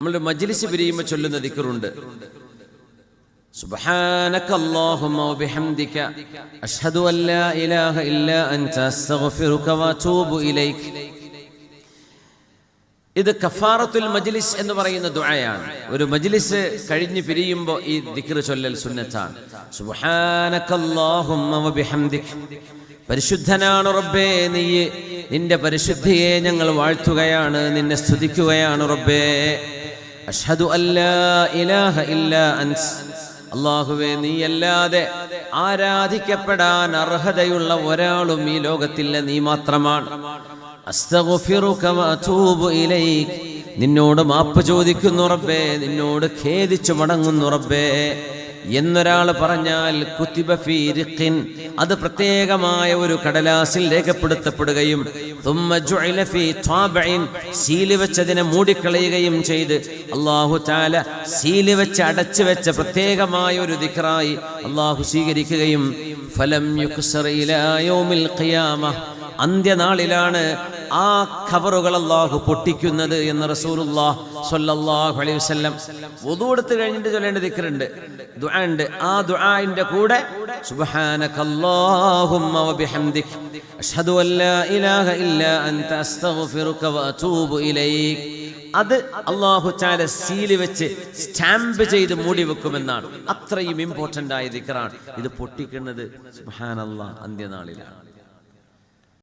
നമ്മളുടെ മജ്ലിസ് പിരിയുമ്പോൾ ചൊല്ലുന്ന ദിക്കറുണ്ട് سبحانك اللهم وبحمدك أشهد أن لا إله إلا أنت أستغفرك وأتوب إليك ഇത് കഫാറത്തുൽ മജ്ലിസ് എന്ന് പറയുന്ന ദുആയാണ് ഒരു മജ്ലിസ് കഴിഞ്ഞ് പിരിയുമ്പോൾ ഈ ദിക്ർ ചൊല്ലൽ സുന്നത്താണ് സുബ്ഹാനകല്ലാഹുമ്മ വബിഹംദിക് പരിശുദ്ധനാണ് റബ്ബേ നീ നിന്റെ പരിശുദ്ധിയെ ഞങ്ങൾ വാഴ്ത്തുകയാണ് നിന്നെ സ്തുതിക്കുകയാണ് റബ്ബേ അഷ്ഹദു അല്ലാ ഇലാഹ ഇല്ലാ അൻസ്. നീ നീയല്ലാതെ ആരാധിക്കപ്പെടാൻ അർഹതയുള്ള ഒരാളും ഈ ലോകത്തില്ല നീ മാത്രമാണ്. നിന്നോട് മാപ്പ് ചോദിക്കുന്നു റബ്ബേ നിന്നോട് ഖേദിച്ചു മടങ്ങുന്നു റബ്ബേ. എന്നൊരാൾ പറഞ്ഞാൽ കുത്തിബ ഫീ റിഖിൻ അത് പ്രത്യേകമായ ഒരു കടലാസിൽ രേഖപ്പെടുത്തപ്പെടുകയും സീൽ വെച്ചതിനെ മൂടിക്കളയുകയും ചെയ്ത് അള്ളാഹു തആല സീൽ വെച്ച് അടച്ചു വെച്ച പ്രത്യേകമായ ഒരു ദിക്റായി അള്ളാഹു സ്വീകരിക്കുകയും ഫലം അന്ത്യനാളിലാണ് ആ ഖബറുകൾ അള്ളാഹു പൊട്ടിക്കുന്നത് എന്ന് റസൂലുള്ളാഹ് സ്വല്ലല്ലാഹു അലൈഹി വസല്ലം ഒതു എടുത്ത് കഴിഞ്ഞിട്ട് ചൊല്ലേണ്ട ദിക്കറുണ്ട് ദുആണ്ട് ആ ദുആന്റെ കൂടെ വബിഹംദിക്. അൻത അസ്തഗ്ഫിറുക ഇലൈക്. അത് അള്ളാഹു ചാല സീൽ വെച്ച് സ്റ്റാമ്പ് ചെയ്ത് മൂടി വെക്കുമെന്നാണ്. അത്രയും ഇമ്പോർട്ടന്റ് ആയ ദിക്കറാണ് ഇത് പൊട്ടിക്കുന്നത് സുബ്ഹാനല്ലാഹ് അന്ത്യനാളിലാണ്.